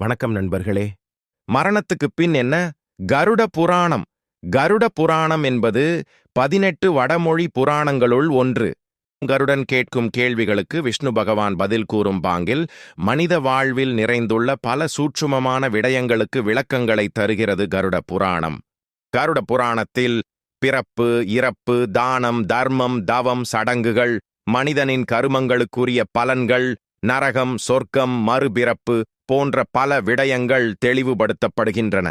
வணக்கம் நண்பர்களே. மரணத்துக்குப் பின் என்ன? கருட புராணம். கருட புராணம் என்பது பதினெட்டு வடமொழி புராணங்களுள் ஒன்று. கருடன் கேட்கும் கேள்விகளுக்கு விஷ்ணு பகவான் பதில் கூறும் பாங்கில் மனித வாழ்வில் நிறைந்துள்ள பல சூட்சுமமான விடயங்களுக்கு விளக்கங்களை தருகிறது கருட புராணம். கருட புராணத்தில் பிறப்பு இறப்பு தானம் தர்மம் தவம் சடங்குகள் மனிதனின் கருமங்களுக்குரிய பலன்கள் நரகம் சொர்க்கம் மறுபிறப்பு போன்ற பல விடயங்கள் தெளிவுபடுத்தப்படுகின்றன.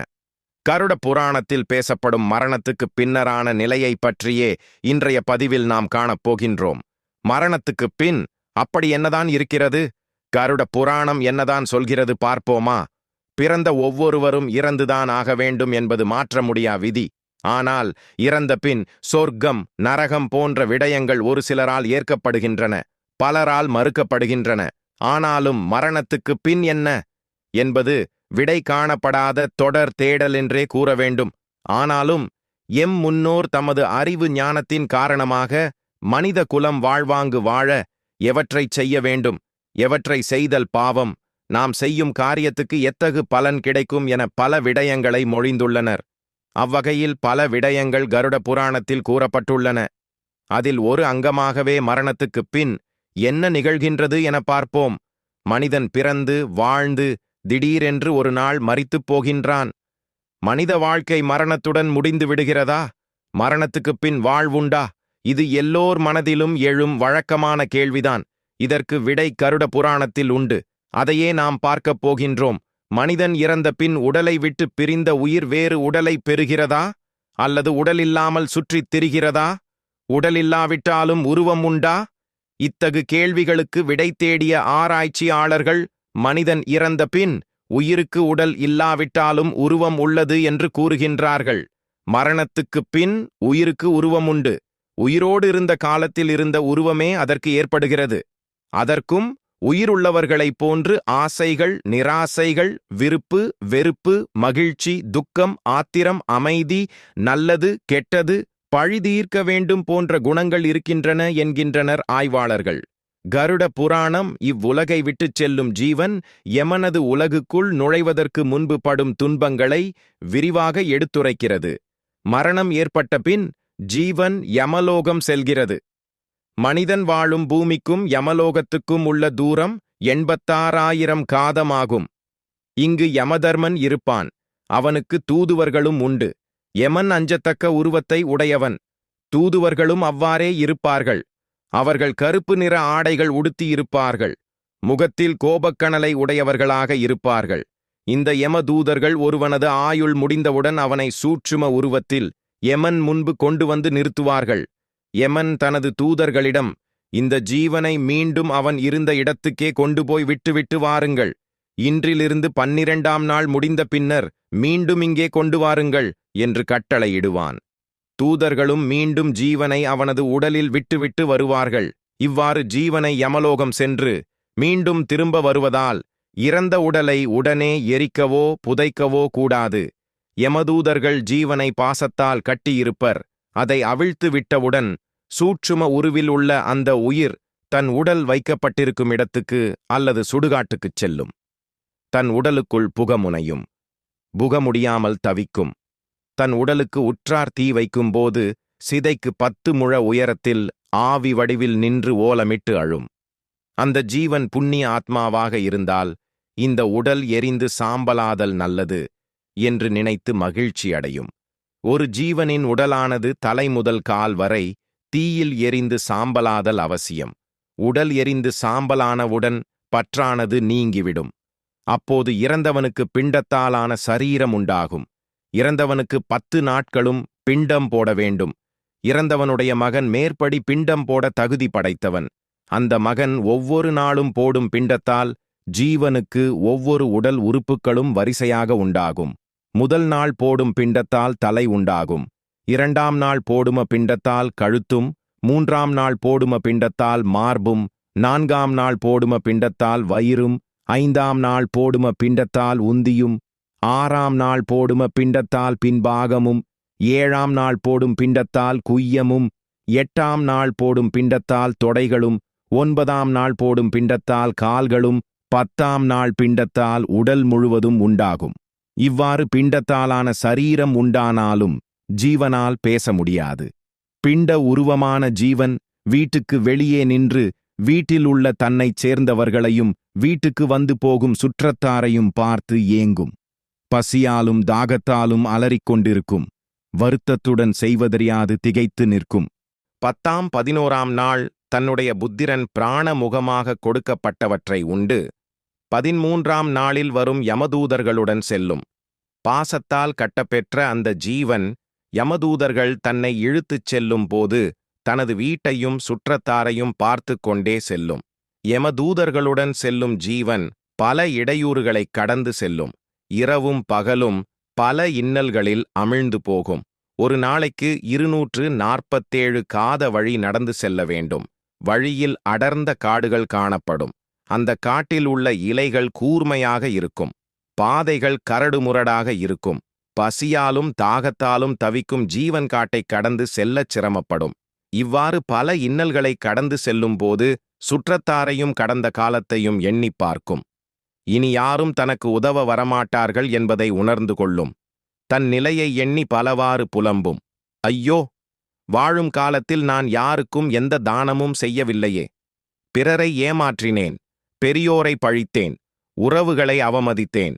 கருட புராணத்தில் பேசப்படும் மரணத்துக்குப் பின்னரான நிலையைப் பற்றியே இன்றைய பதிவில் நாம் காணப் போகின்றோம். மரணத்துக்குப் பின் அப்படி என்னதான் இருக்கிறது? கருட புராணம் என்னதான் சொல்கிறது பார்ப்போமா? பிறந்த ஒவ்வொருவரும் இறந்துதான் ஆக வேண்டும் என்பது மாற்ற முடியா விதி? ஆனால் இறந்த பின் சொர்க்கம் நரகம் போன்ற விடயங்கள் ஒரு சிலரால் ஏற்கப்படுகின்றன பலரால் மறுக்கப்படுகின்றன. ஆனாலும் மரணத்துக்குப் பின் என்ன? என்பது விடை காணப்படாத தொடர் தேடல் என்றே கூற வேண்டும். ஆனாலும் எம் முன்னோர் தமது அறிவு ஞானத்தின் காரணமாக மனித குலம் வாழ்வாங்கு வாழ எவற்றைச் செய்ய வேண்டும்? எவற்றை செய்தல் பாவம்? நாம் செய்யும் காரியத்துக்கு எத்தகு பலன் கிடைக்கும் என பல விடயங்களை மொழிந்துள்ளனர். அவ்வகையில் பல விடயங்கள் கருட புராணத்தில் கூறப்பட்டுள்ளன. அதில் ஒரு அங்கமாகவே மரணத்துக்குப் பின் என்ன நிகழ்கின்றது என பார்ப்போம். மனிதன் பிறந்து வாழ்ந்து திடீரென்று ஒரு நாள் மறித்துப் போகின்றான். மனித வாழ்க்கை மரணத்துடன் முடிந்து விடுகிறதா? மரணத்துக்குப் பின் வாழ்வுண்டா? இது எல்லோர் மனதிலும் எழும் வழக்கமான கேள்விதான். இதற்கு விடை கருட புராணத்தில் உண்டு. அதையே நாம் பார்க்கப் போகின்றோம். மனிதன் இறந்த பின் உடலை விட்டு பிரிந்த உயிர் வேறு உடலை பெறுகிறதா? அல்லது உடலில்லாமல் சுற்றித் திரிகிறதா? உடலில்லாவிட்டாலும் உருவம் உண்டா? இத்தகு கேள்விகளுக்கு விடை தேடிய ஆராய்ச்சியாளர்கள் மனிதன் இறந்த பின் உயிருக்கு உடல் இல்லாவிட்டாலும் உருவம் உள்ளது என்று கூறுகின்றார்கள். மரணத்துக்குப் பின் உயிருக்கு உருவம் உண்டு உயிரோடு இருந்த காலத்தில் இருந்த உருவமே அதற்கு ஏற்படுகிறது. அதற்கும் உயிருள்ளவர்களைப் போன்று ஆசைகள் நிராசைகள் விருப்பு வெறுப்பு மகிழ்ச்சி துக்கம் ஆத்திரம் அமைதி நல்லது கெட்டது பழிதீர்க்க வேண்டும் போன்ற குணங்கள் இருக்கின்றன என்கின்றனர் ஆய்வாளர்கள். கருட புராணம் இவ்வுலகை விட்டுச் செல்லும் ஜீவன் எமனது உலகுக்குள் நுழைவதற்கு முன்பு படும் துன்பங்களை விரிவாக எடுத்துரைக்கிறது. மரணம் ஏற்பட்ட பின் ஜீவன் யமலோகம் செல்கிறது. மனிதன் வாழும் பூமிக்கும் யமலோகத்துக்கும் உள்ள தூரம் எண்பத்தாறாயிரம் காதமாகும். இங்கு யமதர்மன் இருப்பான். அவனுக்கு தூதுவர்களும் உண்டு. எமன் அஞ்சத்தக்க உருவத்தை உடையவன். தூதுவர்களும் அவ்வாறே இருப்பார்கள். அவர்கள் கருப்பு நிற ஆடைகள் உடுத்தியிருப்பார்கள். முகத்தில் கோபக்கணலை உடையவர்களாக இருப்பார்கள். இந்த யமதூதர்கள் ஒருவனது ஆயுள் முடிந்தவுடன் அவனை சூட்சும உருவத்தில் யமன் முன்பு கொண்டு வந்து நிறுத்துவார்கள். யமன் தனது தூதர்களிடம் இந்த ஜீவனை மீண்டும் அவன் இருந்த இடத்துக்கே கொண்டு போய் விட்டுவிட்டு வாருங்கள். இன்றிலிருந்து பன்னிரண்டாம் நாள் முடிந்த பின்னர் மீண்டும் இங்கே கொண்டு வாருங்கள் என்று கட்டளையிடுவான். தூதர்களும் மீண்டும் ஜீவனை அவனது உடலில் விட்டுவிட்டு வருவார்கள். இவ்வாறு ஜீவனை யமலோகம் சென்று மீண்டும் திரும்ப வருவதால் இறந்த உடலை உடனே எரிக்கவோ புதைக்கவோ கூடாது. யமதூதர்கள் ஜீவனை பாசத்தால் கட்டியிருப்பர். அதை அவிழ்த்து விட்டவுடன் சூட்சும உருவில் உள்ள அந்த உயிர் தன் உடல் வைக்கப்பட்டிருக்கும் இடத்துக்கு அல்லது சுடுகாட்டுக்குச் செல்லும். தன் உடலுக்குள் புகமுனையும். புகமுடியாமல் புக முடியாமல் தவிக்கும். தன் உடலுக்கு உற்றார் தீ வைக்கும்போது சிதைக்கு பத்து முழ உயரத்தில் ஆவி வடிவில் நின்று ஓலமிட்டு அழும். அந்த ஜீவன் புண்ணிய ஆத்மாவாக இருந்தால் இந்த உடல் எரிந்து சாம்பலாதல் நல்லது என்று நினைத்து மகிழ்ச்சி அடையும். ஒரு ஜீவனின் உடலானது தலை முதல் கால் வரை தீயில் எரிந்து சாம்பலாதல் அவசியம். உடல் எரிந்து சாம்பலானவுடன் பற்றானது நீங்கிவிடும். அப்போது இறந்தவனுக்கு பிண்டத்தாலான சரீரம் உண்டாகும். இறந்தவனுக்கு பத்து நாட்களும் பிண்டம் போட வேண்டும். இறந்தவனுடைய மகன் மேற்படி பிண்டம் போட தகுதி படைத்தவன். அந்த மகன் ஒவ்வொரு நாளும் போடும் பிண்டத்தால் ஜீவனுக்கு ஒவ்வொரு உடல் உறுப்புகளும் வரிசையாக உண்டாகும். முதல் நாள் போடும் பிண்டத்தால் தலை உண்டாகும். இரண்டாம் நாள் போடும பிண்டத்தால் கழுத்தும் மூன்றாம் நாள் போடும பிண்டத்தால் மார்பும் நான்காம் நாள் போடும பிண்டத்தால் வயிறும் ஐந்தாம் நாள் போடும பிண்டத்தால் உந்தியும் ஆறாம் நாள் போடும பிண்டத்தால் பின்பாகமும் ஏழாம் நாள் போடும் பிண்டத்தால் குய்யமும் எட்டாம் நாள் போடும் பிண்டத்தால் தொடைகளும் ஒன்பதாம் நாள் போடும் பிண்டத்தால் கால்களும் பத்தாம் நாள் பிண்டத்தால் உடல் முழுவதும் உண்டாகும். இவ்வாறு பிண்டத்தாலான சரீரம் உண்டானாலும் ஜீவனால் பேச முடியாது. பிண்ட உருவமான ஜீவன் வீட்டுக்கு வெளியே நின்று வீட்டில் உள்ள தன்னைச் சேர்ந்தவர்களையும் வீட்டுக்கு வந்து போகும் சுற்றத்தாரையும் பார்த்து ஏங்கும். பசியாலும் தாகத்தாலும் அலறிக்கொண்டிருக்கும் வருத்தத்துடன் செய்வதறியாது திகைத்து நிற்கும். பத்தாம் பதினோராம் நாள் தன்னுடைய புத்திரன் பிராணமுகமாக கொடுக்கப்பட்டவற்றை உண்டு. பதிமூன்றாம் நாளில் வரும் யமதூதர்களுடன் செல்லும். பாசத்தால் கட்டப்பெற்ற அந்த ஜீவன் யமதூதர்கள் தன்னை இழுத்துச் செல்லும் போது தனது வீட்டையும் சுற்றத்தாரையும் பார்த்து கொண்டே செல்லும். யமதூதர்களுடன் செல்லும் ஜீவன் பல இடையூறுகளைக் கடந்து செல்லும். இரவும் பகலும் பல இன்னல்களில் அமிழ்ந்து போகும். ஒரு நாளைக்கு இருநூற்று நாற்பத்தேழு காத வழி நடந்து செல்ல வேண்டும். வழியில் அடர்ந்த காடுகள் காணப்படும். அந்த காட்டில் உள்ள இலைகள் கூர்மையாக இருக்கும். பாதைகள் கரடுமுரடாக இருக்கும். பசியாலும் தாகத்தாலும் தவிக்கும் ஜீவன் காட்டைக் கடந்து செல்லச் சிரமப்படும். இவ்வாறு பல இன்னல்களை கடந்து செல்லும்போது சுற்றத்தாரையும் கடந்த காலத்தையும் எண்ணிப் பார்க்கும். இனி யாரும் தனக்கு உதவ வரமாட்டார்கள் என்பதை உணர்ந்து கொள்ளும். தன் நிலையை எண்ணி பலவாறு புலம்பும். ஐயோ! வாழும் காலத்தில் நான் யாருக்கும் எந்த தானமும் செய்யவில்லையே. பிறரை ஏமாற்றினேன். பெரியோரை பழித்தேன். உறவுகளை அவமதித்தேன்.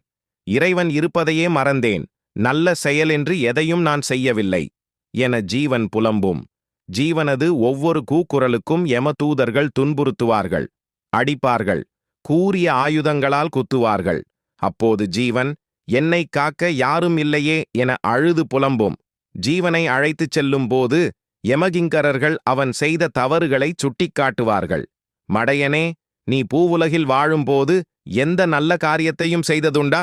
இறைவன் இருப்பதையே மறந்தேன். நல்ல செயலென்று எதையும் நான் செய்யவில்லை. என ஜீவன் புலம்பும். ஜீவனது ஒவ்வொரு கூக்குரலுக்கும் யமதூதர்கள் துன்புறுத்துவார்கள். அடிப்பார்கள். கூரிய ஆயுதங்களால் குத்துவார்கள். அப்போது ஜீவன் என்னை காக்க யாரும் இல்லையே என அழுது புலம்பும். ஜீவனை அழைத்துச் செல்லும்போது யமகிங்கரர்கள் அவன் செய்த தவறுகளைச் சுட்டிக்காட்டுவார்கள். மடையனே நீ பூவுலகில் வாழும்போது எந்த நல்ல காரியத்தையும் செய்ததுண்டா?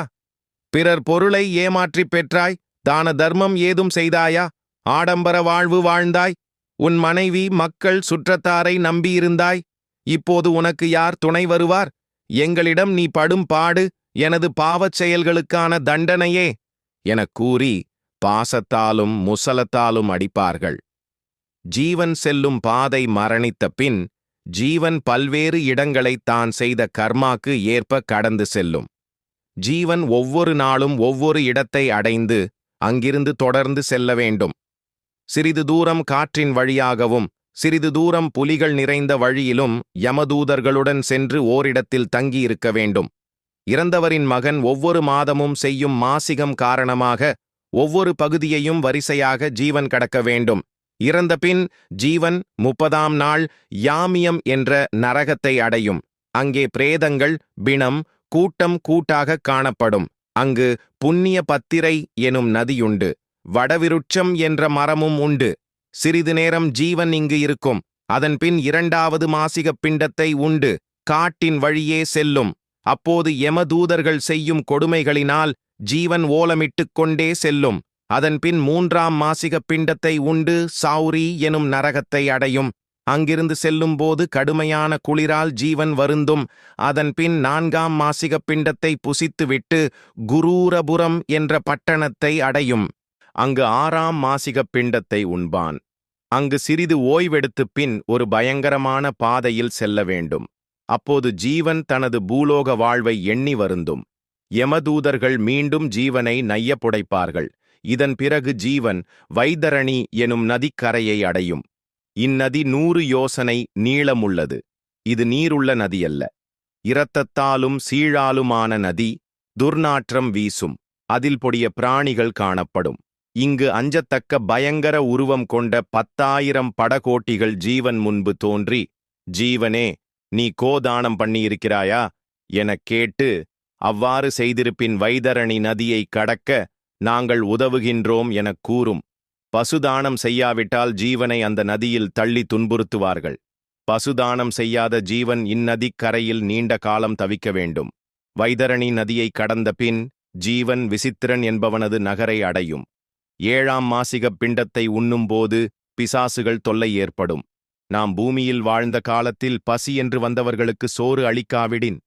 பிறர் பொருளை ஏமாற்றிப் பெற்றாய் தான தர்மம் ஏதும் செய்தாயா? ஆடம்பர வாழ்வு வாழ்ந்தாய் உன் மனைவி மக்கள் சுற்றத்தாரை நம்பியிருந்தாய். இப்போது உனக்கு யார் துணை வருவார்? எங்களிடம் நீ படும் பாடு எனது பாவச் செயல்களுக்கான தண்டனையே எனக் கூறி பாசத்தாலும் முசலத்தாலும் அடிப்பார்கள். ஜீவன் செல்லும் பாதை மரணித்த பின் ஜீவன் பல்வேறு இடங்களைத் தான் செய்த கர்மாக்கு ஏற்ப கடந்து செல்லும். ஜீவன் ஒவ்வொரு நாளும் ஒவ்வொரு இடத்தை அடைந்து அங்கிருந்து தொடர்ந்து செல்ல வேண்டும். சிறிது தூரம் காற்றின் வழியாகவும் சிறிது தூரம் புலிகள் நிறைந்த வழியிலும் யமதூதர்களுடன் சென்று ஓரிடத்தில் தங்கியிருக்க வேண்டும். இறந்தவரின் மகன் ஒவ்வொரு மாதமும் செய்யும் மாசிகம் காரணமாக ஒவ்வொரு பகுதியையும் வரிசையாக ஜீவன் கடக்க வேண்டும். இறந்த பின் ஜீவன் முப்பதாம் நாள் யாமியம் என்ற நரகத்தை அடையும். அங்கே பிரேதங்கள் பிணம் கூட்டம் கூட்டாகக் காணப்படும். அங்கு புண்ணிய பத்திரை எனும் நதியுண்டு. வடவிருட்சம் என்ற மரமும் உண்டு. சிறிது நேரம் ஜீவன் இங்கு இருக்கும். அதன்பின் இரண்டாவது மாசிகப் பிண்டத்தை உண்டு. காட்டின் வழியே செல்லும். அப்போது யமதூதர்கள் செய்யும் கொடுமைகளினால் ஜீவன் ஓலமிட்டுக் கொண்டே செல்லும். அதன்பின் மூன்றாம் மாசிகப் பிண்டத்தை உண்டு. சௌரி எனும் நரகத்தை அடையும். அங்கிருந்து செல்லும்போது கடுமையான குளிரால் ஜீவன் வருந்தும். அதன்பின் நான்காம் மாசிகப் பிண்டத்தை புசித்துவிட்டு குரூரபுரம் என்ற பட்டணத்தை அடையும். அங்கு ஆறாம் மாசிகப் பிண்டத்தை உண்பான். அங்கு சிறிது ஓய்வெடுத்துப் பின் ஒரு பயங்கரமான பாதையில் செல்ல வேண்டும். அப்போது ஜீவன் தனது பூலோக வாழ்வை எண்ணி வருந்தும். யமதூதர்கள் மீண்டும் ஜீவனை நைய புடைப்பார்கள். இதன் பிறகு ஜீவன் வைதரணி எனும் நதிக்கரையை அடையும். இந்நதி நூறு யோசனை நீளமுள்ளது. இது நீருள்ள நதியல்ல. இரத்தத்தாலும் சீழாலுமான நதி துர்நாற்றம் வீசும். அதில் பொடிய பிராணிகள் காணப்படும். இங்கு அஞ்சத்தக்க பயங்கர உருவம் கொண்ட பத்தாயிரம் படகோட்டிகள் ஜீவன் முன்பு தோன்றி ஜீவனே நீ கோதானம் பண்ணியிருக்கிறாயா? எனக் கேட்டு அவ்வாறு செய்திருப்பின் வைதரணி நதியை கடக்க நாங்கள் உதவுகின்றோம் எனக் கூறும். பசுதானம் செய்யாவிட்டால் ஜீவனை அந்த நதியில் தள்ளி துன்புறுத்துவார்கள். பசுதானம் செய்யாத ஜீவன் இந்நதிக் கரையில் நீண்ட காலம் தவிக்க வேண்டும். வைதரணி நதியை கடந்த பின் ஜீவன் விசித்திரன் என்பவனது நகரை அடையும். ஏழாம் மாசிகப் பிண்டத்தை உண்ணும்போது பிசாசுகள் தொல்லை ஏற்படும். நாம் பூமியில் வாழ்ந்த காலத்தில் பசி என்று வந்தவர்களுக்கு சோறு அளிக்காவிடின்.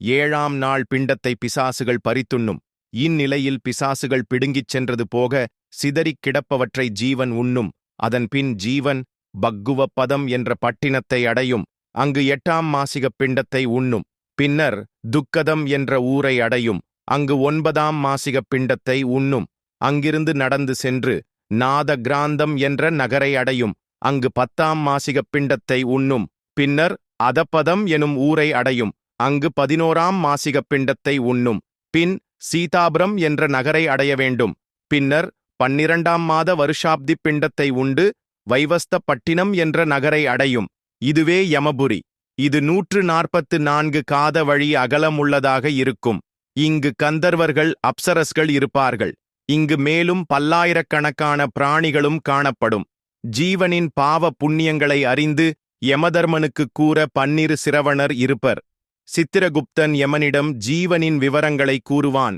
ஏழாம் நாள் பிண்டத்தை பிசாசுகள் பறித்துண்ணும். இந்நிலையில் பிசாசுகள் பிடுங்கிச் சென்றது போக சிதறிக் கிடப்பவற்றை ஜீவன் உண்ணும். அதன்பின் ஜீவன் பக்குவ பதம் என்ற பட்டினத்தை அடையும். அங்கு எட்டாம் மாசிகப் பிண்டத்தை உண்ணும். பின்னர் துக்கதம் என்ற ஊரை அடையும். அங்கு ஒன்பதாம் மாசிக பிண்டத்தை உண்ணும். அங்கிருந்து நடந்து சென்று நாத கிராந்தம் என்ற நகரை அடையும். அங்கு பத்தாம் மாசிகப் பிண்டத்தை உண்ணும். பின்னர் அதப்பதம் எனும் ஊரை அடையும். அங்கு பதினோராம் மாசிகப் பிண்டத்தை உண்ணும். பின் சீதாபுரம் என்ற நகரை அடைய வேண்டும். பின்னர் பன்னிரண்டாம் மாத வருஷாப்தி பிண்டத்தை உண்டு. வைவஸ்த பட்டினம் என்ற நகரை அடையும். இதுவே யமபுரி. இது நூற்று நாற்பத்து நான்கு காத வழி அகலமுள்ளதாக இருக்கும். இங்கு கந்தர்வர்கள் அப்சரஸ்கள் இருப்பார்கள். இங்கு மேலும் பல்லாயிரக்கணக்கான பிராணிகளும் காணப்படும். ஜீவனின் பாவ புண்ணியங்களை அறிந்து யமதர்மனுக்கு கூற பன்னிரு சிரவணர் இருப்பர். சித்திரகுப்தன் யமனிடம் ஜீவனின் விவரங்களை கூறுவான்.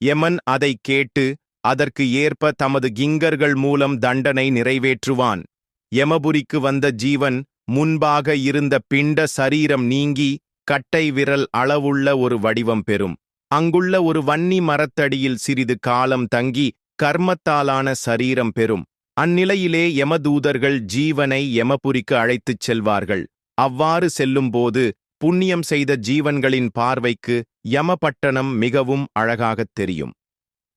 யமன் அதை கேட்டு அதற்கு ஏற்ப தமது கிங்கர்கள் மூலம் தண்டனை நிறைவேற்றுவான். யமபுரிக்கு வந்த ஜீவன் முன்பாக இருந்த பிண்ட சரீரம் நீங்கி கட்டை விரல் அளவுள்ள ஒரு வடிவம் பெறும். அங்குள்ள ஒரு வன்னி மரத்தடியில் சிறிது காலம் தங்கி கர்மத்தாலான சரீரம் பெறும். அந்நிலையிலே யமதூதர்கள் ஜீவனை யமபுரிக்கு அழைத்துச் செல்வார்கள். அவ்வாறு செல்லும்போது புண்ணியம் செய்த ஜீவன்களின் பார்வைக்கு யமபட்டணம் மிகவும் அழகாகத் தெரியும்.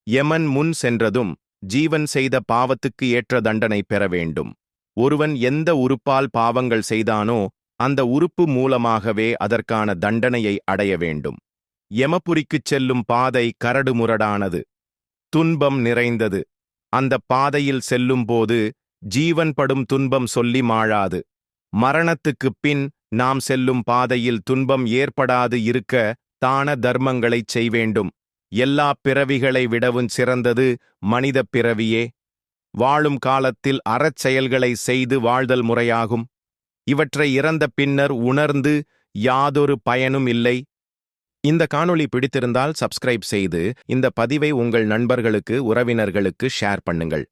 யமன் முன் சென்றதும் ஜீவன் செய்த பாவத்துக்கு ஏற்ற தண்டனை பெற வேண்டும். ஒருவன் எந்த உறுப்பால் பாவங்கள் செய்தானோ அந்த உறுப்பு மூலமாகவே அதற்கான தண்டனையை அடைய வேண்டும். யமபுரிக்குச் செல்லும் பாதை கரடுமுரடானது. துன்பம் நிறைந்தது. அந்த பாதையில் செல்லும்போது ஜீவன் படும் துன்பம் சொல்லி மாழாது. மரணத்துக்குப் பின் நாம் செல்லும் பாதையில் துன்பம் ஏற்படாது இருக்க தான தர்மங்களைச் செய்வேண்டும். எல்லா பிறவிகளை விடவும் சிறந்தது மனித பிறவியே. வாழும் காலத்தில் அறச்செயல்களை செய்து வாழ்தல் முறையாகும். இவற்றை இறந்த பின்னர் உணர்ந்து யாதொரு பயனும் இல்லை. இந்த காணொளி பிடித்திருந்தால் சப்ஸ்கிரைப் செய்து இந்த பதிவை உங்கள் நண்பர்களுக்கு உறவினர்களுக்கு ஷேர் பண்ணுங்கள்.